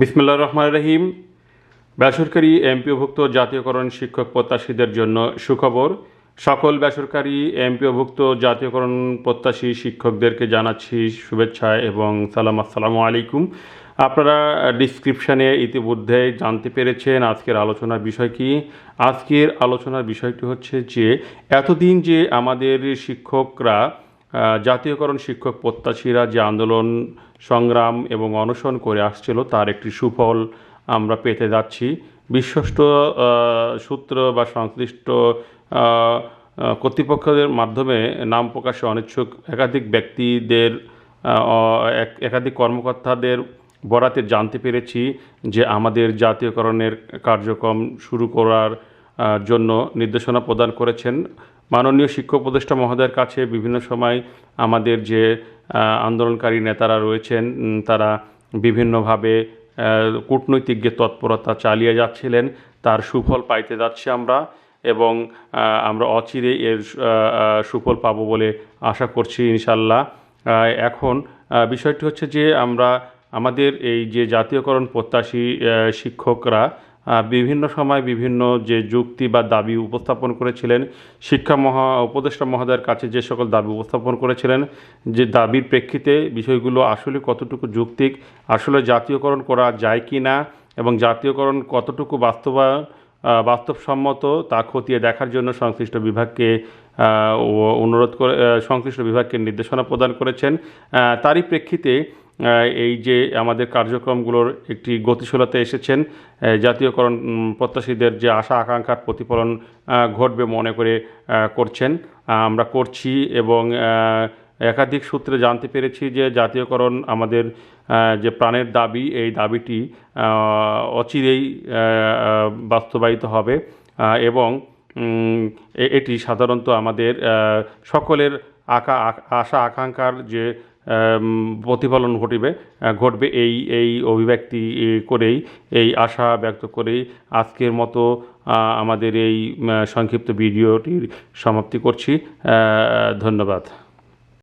বিসমুল্লাহ রহমান রহিম। বেসরকারি এমপিওভুক্ত জাতীয়করণ শিক্ষক প্রত্যাশীদের জন্য সুখবর। সকল বেসরকারি এমপিওভুক্ত জাতীয়করণ প্রত্যাশী শিক্ষকদেরকে জানাচ্ছি শুভেচ্ছা এবং সালাম। আসসালামু আলাইকুম। আপনারা ডিসক্রিপশানে ইতিমধ্যে জানতে পেরেছেন আজকের আলোচনার বিষয় কি। আজকের আলোচনার বিষয়টি হচ্ছে যে, এতদিন যে আমাদের শিক্ষকরা জাতীয়করণ শিক্ষক প্রত্যাশীরা যে আন্দোলন, সংগ্রাম এবং অনশন করে আসছিল, তার একটি সুফল আমরা পেতে যাচ্ছি। বিশ্বস্ত সূত্র বা সংশ্লিষ্ট কর্তৃপক্ষদের মাধ্যমে নাম প্রকাশে অনিচ্ছুক একাধিক ব্যক্তিদের এক- একাধিক কর্মকর্তাদের বরাতে জানতে পেরেছি যে আমাদের জাতীয়করণের কার্যক্রম শুরু করার জন্য নির্দেশনা প্রদান করেছেন। মাননীয় শিক্ষক উপদেষ্টা মহোদয়ের কাছে বিভিন্ন সময় আমাদের যে আন্দোলনকারী নেতারা রয়েছেন তারা বিভিন্নভাবে কূটনৈতিক যে তৎপরতা চালিয়ে যাচ্ছিলেন, তার সুফল পাইতে যাচ্ছি আমরা এবং আমরা অচিরে এর সুফল পাবো বলে আশা করছি ইনশাল্লাহ এখন বিষয়টি হচ্ছে যে আমরা আমাদের এই যে জাতীয়করণ প্রত্যাশী শিক্ষকরা বিভিন্ন সময় বিভিন্ন যে যুক্তি বা দাবি উপস্থাপন করেছিলেন, শিক্ষা মহা, উপদেষ্টা মহোদয়ের কাছে যে সকল দাবি উপস্থাপন করেছিলেন, যে দাবির প্রেক্ষিতে বিষয়গুলো আসলে কতটুকু যুক্তিক, আসলে জাতীয়করণ করা যায় কি না, এবং জাতীয়করণ কতটুকু বাস্তবায়ন বাস্তবসম্মত তা খতিয়ে দেখার জন্য সংশ্লিষ্ট বিভাগকে অনুরোধ করে সংশ্লিষ্ট বিভাগকে নির্দেশনা প্রদান করেছেন। তারই প্রেক্ষিতে এই যে আমাদের কার্যক্রমগুলোর একটি গতিশীলতা এসেছেন জাতীয়করণ প্রত্যাশীদের যে আশা, আকাঙ্ক্ষার প্রতিফলন ঘটবে মনে করে করছেন। আমরা করছি এবং একাধিক সূত্রে জানতে পেরেছি যে জাতীয়করণ আমাদের যে প্রাণের দাবি, এই দাবিটি অচিরেই বাস্তবায়িত হবে। এবং এটি সাধারণত আমাদের সকলের আকা আশা, আকাঙ্ক্ষার যে প্রতিফলন ঘটিবে ঘটবে এই এই অভিব্যক্তি করেই, এই আশা ব্যক্ত করেই আজকের মতো আমাদের এই সংক্ষিপ্ত ভিডিওটির সমাপ্তি করছি। ধন্যবাদ।